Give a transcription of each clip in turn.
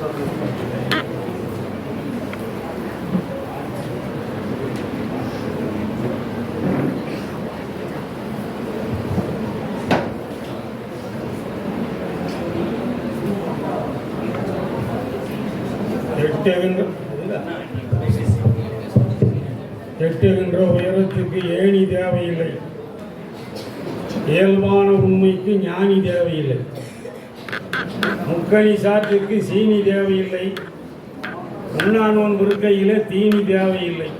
எட்டுகின்ற உயரத்துக்கு ஏணி தேவையில்லை. இயல்பான உண்மைக்கு ஞானி தேவையில்லை. முக்கணி சாற்றிற்கு சீனி தேவையில்லை. உண்ணானோன் இருக்கையில தீனி தேவையில்லை.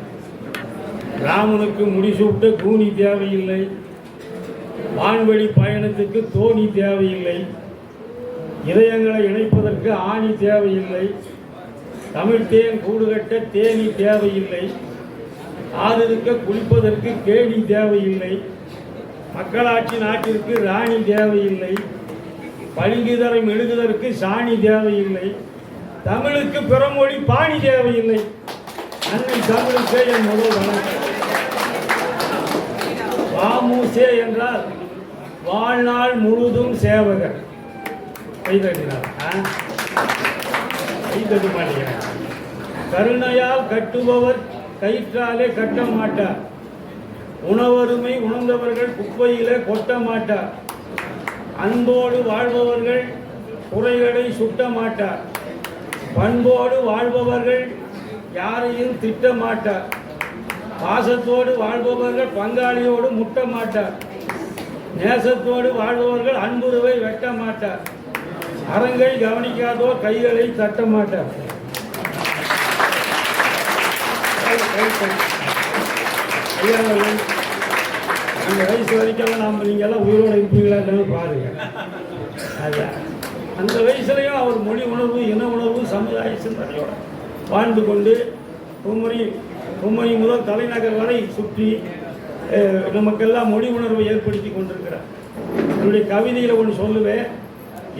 ராமனுக்கு முடிசூட்ட கூனி தேவையில்லை. வான்வழி பயணத்துக்கு தோணி தேவையில்லை. இதயங்களை இணைப்பதற்கு ஆணி தேவையில்லை. தமிழ் தேன் கூடுகட்ட தேனி தேவையில்லை. ஆதிருக்க குளிப்பதற்கு கேணி தேவையில்லை. மக்களாட்சி நாட்டிற்கு ராணி தேவையில்லை. பழுங்குதரை எழுதுவதற்கு சாணி தேவையில்லை. தமிழுக்கு பிறமொழி பாணி தேவையில்லை. அன்னை தமிழுக்கே என் முதல் வணக்கம் வாமுசே என்றால் வாழ்நாள் முழுதும் சேவகர். ஆ? கருணையால் கட்டுபவர் கயிற்றாலே கட்ட மாட்டார். உணவருமை உணர்ந்தவர்கள் குப்பையிலே கொட்ட மாட்டார். அன்போடு வாழ்பவர்கள் குறைகளை சுட்ட மாட்டார். பண்போடு வாழ்பவர்கள் யாரையும் திட்ட மாட்டார். பாசத்தோடு வாழ்பவர்கள் பங்காளியோடு முட்ட மாட்டார். நேசத்தோடு வாழ்பவர்கள் அன்புறவை வெட்ட மாட்டார். அரங்கை கவனிக்காதோர் கைகளை தட்ட மாட்டார். ஐயா அந்த வயசு வரைக்கும் நாம் நீங்கள்லாம் எல்லாம் உயிரோட இருப்பீங்களான்னு பாருங்கள் அதுதான் அந்த வயசுலையும் அவர் மொழி உணர்வு இன உணர்வு சமுதாய சிந்தனையோட வாழ்ந்து கொண்டு குமரி குமரி முதல் தலைநகர் வரை சுற்றி நமக்கெல்லாம் மொழி உணர்வை ஏற்படுத்தி கொண்டிருக்கிறார். என்னுடைய கவிதையில் ஒன்று சொல்லுவேன்.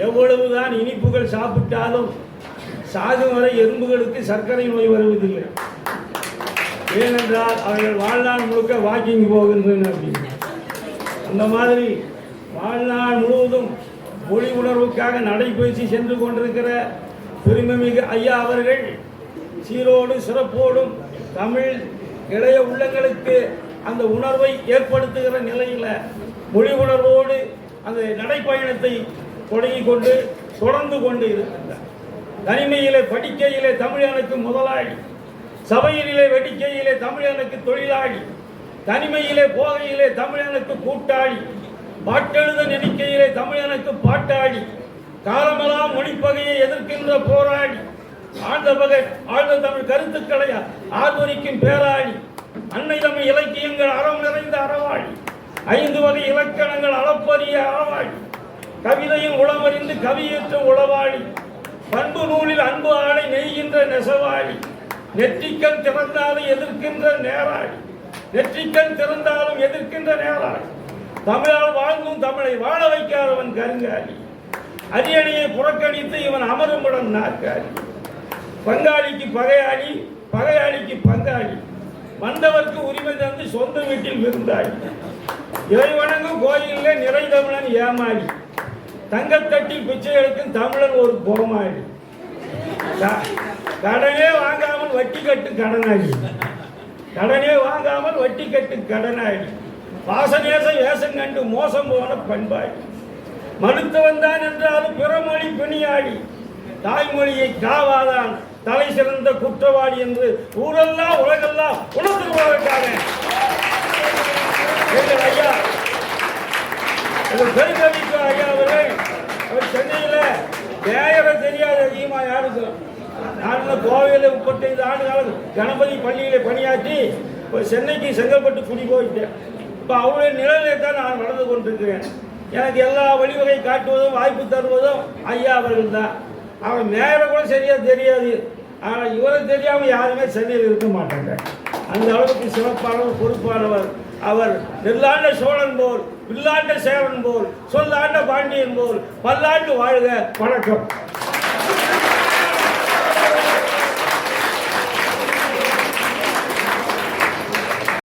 எவ்வளவுதான் இனிப்புகள் சாப்பிட்டாலும் சாகும் வரை எறும்புகளுக்கு சர்க்கரை நோய் வருவதில்லை. ஏனென்றால் அவர்கள் வாழ்நாள் முழுக்க வாக்கிங் போகின்றன அப்படின்னு. அந்த மாதிரி வாழ்நாள் முழுவதும் மொழி உணர்வுக்காக நடைபயிற்சி சென்று கொண்டிருக்கிற பெருமைமிகு ஐயா அவர்கள் சீரோடு சிறப்போடும் தமிழ் இளைய உள்ளங்களுக்கு அந்த உணர்வை ஏற்படுத்துகிற நிலையில் மொழி உணர்வோடு அந்த நடைப்பயணத்தை தொடங்கி கொண்டு தொடர்ந்து கொண்டு இருக்கின்றார். தனிமையிலே படிக்கையிலே தமிழனுக்கு முதலாளி. சபையிலே வெடிக்கையிலே தமிழனுக்கு தொழிலாளி தனிமையிலே போகையிலே தமிழனுக்கு கூட்டாளி பாட்டெழுத நினைக்கையிலே தமிழனுக்கு பாட்டாளி காலமெல்லாம் மொழிப்பகையை எதிர்க்கின்ற போராடி ஆழ்ந்த பகை ஆழ்ந்த தமிழ் கருத்துக்களை ஆதரிக்கும் பேராளி அன்னை தமிழ் இலக்கியங்கள் அறம் நிறைந்த அறவாளி ஐந்து வகை இலக்கணங்கள் அளப்பரிய அறவாளி கவிதையும் உளமறிந்து கவியேற்ற உளவாளி பண்பு நூலில் அன்பு ஆணை நெய்கின்ற நெசவாளி நெற்றிக்கண் திறந்தாலும் எதிர்க்கின்ற நேராடி நெற்றிக்கண் திறந்தாலும் எதிர்க்கின்ற நேராடி தமிழால் வாழ்ந்தும் தமிழை வாழ வைக்காதவன் கருங்காலி. அரியணையை புறக்கணித்து இவன் அமருமிடம் நாற்காலி. பங்காளிக்கு பகையாளி பகையாளிக்கு பங்காளி. வந்தவர்க்கு உரிமை தந்து சொந்த வீட்டில் விருந்தாளி. இறை வணங்கும் கோயிலில் நிறை தமிழன் ஏமாளி. தங்கத்தட்டில் பிச்சை எடுக்கும் தமிழன் ஒரு கோமாளி க- வாங்க வாங்காமல் வட்டி கட்டு கடனாளி கடனே வாங்காமல் வட்டி கட்டு கடனாளி வாசநேசம் வேஷம் கண்டு மோசம் போன பண்பாய். மறுத்தவன் தான் என்றாலும் பிறமொழி பிணியாடி தாய்மொழியை காவாதான் தலை சிறந்த குற்றவாளி என்று ஊரெல்லாம் உலகெல்லாம் உணர்ந்து எங்கள் ஐயா எங்கள் பெருங்கவிக்கு ஐயா அவர்கள் அவர் சென்னையில் வேயரை தெரியாது அதிகமாக யாருக்கும் நான் இந்த கோவையில் முப்பத்தைந்து ஆண்டு காலம் கணபதி பள்ளியில் பணியாற்றி சென்னைக்கு செங்கல்பட்டு குடி போயிட்டேன். இப்போ அவருடைய நிலையிலே தான் நான் நடந்து கொண்டிருக்கிறேன். எனக்கு எல்லா வழிவகை காட்டுவதும் வாய்ப்பு தருவதும் ஐயா அவர்கள் தான் அவர் நேரம் கூட சரியாக தெரியாது. ஆனால் இவரை தெரியாமல் யாருமே சென்னையில் இருக்க மாட்டாங்க. அந்த அளவுக்கு சிறப்பானவர் பொறுப்பானவர். அவர் நெல்லாண்ட சோழன் போல் வில்லாண்ட சேவன் போல் சொல்லாண்ட பாண்டியன் போல் பல்லாண்டு வாழ்க. வணக்கம். Thank you.